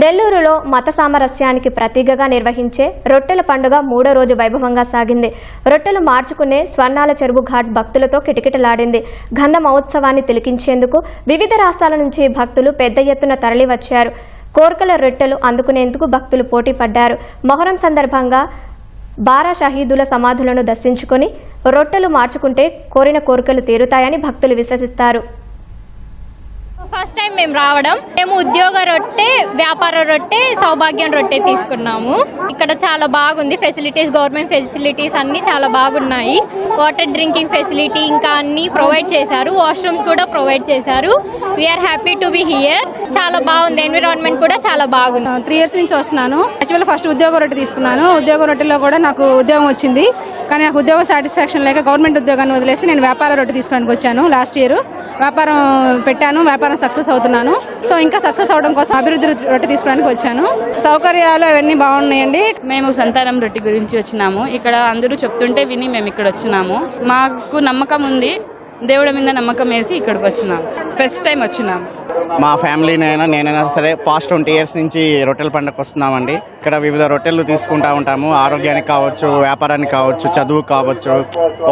నెల్లూరులో మత సామరస్యానికి ప్రతీకగా నిర్వహించే రొట్టెల పండుగ మూడో రోజు వైభవంగా సాగింది. రొట్టెలు మార్చుకునే స్వర్ణాల చెరువు ఘాట్ భక్తులతో కిటకిటలాడింది. గంధ మహోత్సవాన్ని తిలికించేందుకు వివిధ రాష్ట్రాల నుంచి భక్తులు పెద్ద ఎత్తున తరలివచ్చారు. కోర్కల రొట్టెలు అందుకునేందుకు భక్తులు పోటీ పడ్డారు. మొహరం సందర్భంగా బారా షహీదుల సమాధులను దర్శించుకొని రొట్టెలు మార్చుకుంటే కోరిన కోరికలు తీరుతాయని భక్తులు విశ్వసిస్తారు. ఫస్ట్ టైం మేము రావడం. మేము ఉద్యోగ రొట్టె వ్యాపార రొట్టె సౌభాగ్యం రొట్టె తీసుకున్నాము. ఇక్కడ చాలా బాగుంది. ఫెసిలిటీస్ గవర్నమెంట్ ఫెసిలిటీస్ అన్ని చాలా బాగున్నాయి. వాటర్ డ్రింకింగ్ ఫెసిలిటీ ఇంకా అన్ని ప్రొవైడ్ చేశారు. వాష్రూమ్స్ కూడా ప్రొవైడ్ చేశారు. We're happy to be here చాలా బాగుంది. ఎన్విరాన్మెంట్ కూడా చాలా బాగుంది. త్రీ ఇయర్స్ నుంచి వస్తున్నాను. యాక్చువల్ ఫస్ట్ ఉద్యోగ రొట్టె తీసుకున్నాను. ఉద్యోగ రొట్టెలో కూడా నాకు ఉద్యోగం వచ్చింది. కానీ నాకు ఉద్యోగ సాటిస్ఫాక్షన్ లేక గవర్నమెంట్ ఉద్యోగాన్ని వదిలేసి నేను వ్యాపార రొట్టె తీసుకోవడానికి వచ్చాను లాస్ట్ ఇయర్ వ్యాపారం పెట్టాను వ్యాపారం సక్సెస్ అవుతున్నాను. సో ఇంకా సక్సెస్ అవడం కోసం అభివృద్ధి రొట్టె తీసుకోవడానికి వచ్చాను. సౌకర్యాలు అవన్నీ బాగున్నాయండి. మేము సంతానం రొట్టె గురించి వచ్చినాము. ఇక్కడ అందరూ చెప్తుంటే విని మేము ఇక్కడ వచ్చినాము. మాకు నమ్మకం ఉంది. దేవుడి మీద నమ్మకం వేసి ఇక్కడికి వచ్చినాం. ఫస్ట్ టైం వచ్చినాం మా ఫ్యామిలీనైనా నేనైనా సరే పాస్ట్ ట్వంటీ ఇయర్స్ నుంచి రొట్టెల పండుగ వస్తున్నామండి. ఇక్కడ వివిధ రొట్టెలు తీసుకుంటా ఉంటాము. ఆరోగ్యానికి కావచ్చు వ్యాపారానికి కావచ్చు చదువు కావచ్చు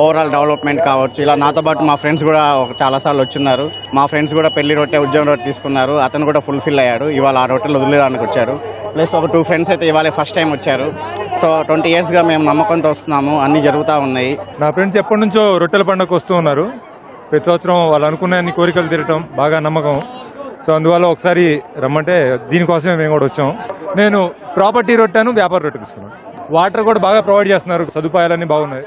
ఓవరాల్ డెవలప్మెంట్ కావచ్చు. ఇలా నాతో పాటు మా ఫ్రెండ్స్ కూడా చాలాసార్లు వచ్చిన్నారు. మా ఫ్రెండ్స్ కూడా పెళ్ళి రొట్టె ఉద్యోగం రొట్టె తీసుకున్నారు. అతను కూడా ఫుల్ఫిల్ అయ్యాడు. ఇవాళ ఆ రొట్టెలు వదిలేదానికి వచ్చారు. ప్లస్ ఒక టూ ఫ్రెండ్స్ అయితే ఇవాళ ఫస్ట్ టైం వచ్చారు. సో ట్వంటీ ఇయర్స్గా మేము నమ్మకంతో వస్తున్నాము. అన్నీ జరుగుతూ ఉన్నాయి. నా ఫ్రెండ్స్ ఎప్పటి నుంచో రొట్టెల పండుగకు వస్తూ ఉన్నారు. ప్రతి సంవత్సరం వాళ్ళు అనుకున్న అన్ని కోరికలు తీరటం బాగా నమ్మకం. సో అందువల్ల ఒకసారి రమ్మంటే దీనికోసమే మేము కూడా వచ్చాం. నేను ప్రాపర్టీ రొట్టెను వ్యాపార రొట్టె తీసుకున్నాను. వాటర్ కూడా బాగా ప్రొవైడ్ చేస్తున్నారు. సదుపాయాలన్నీ బాగున్నాయి.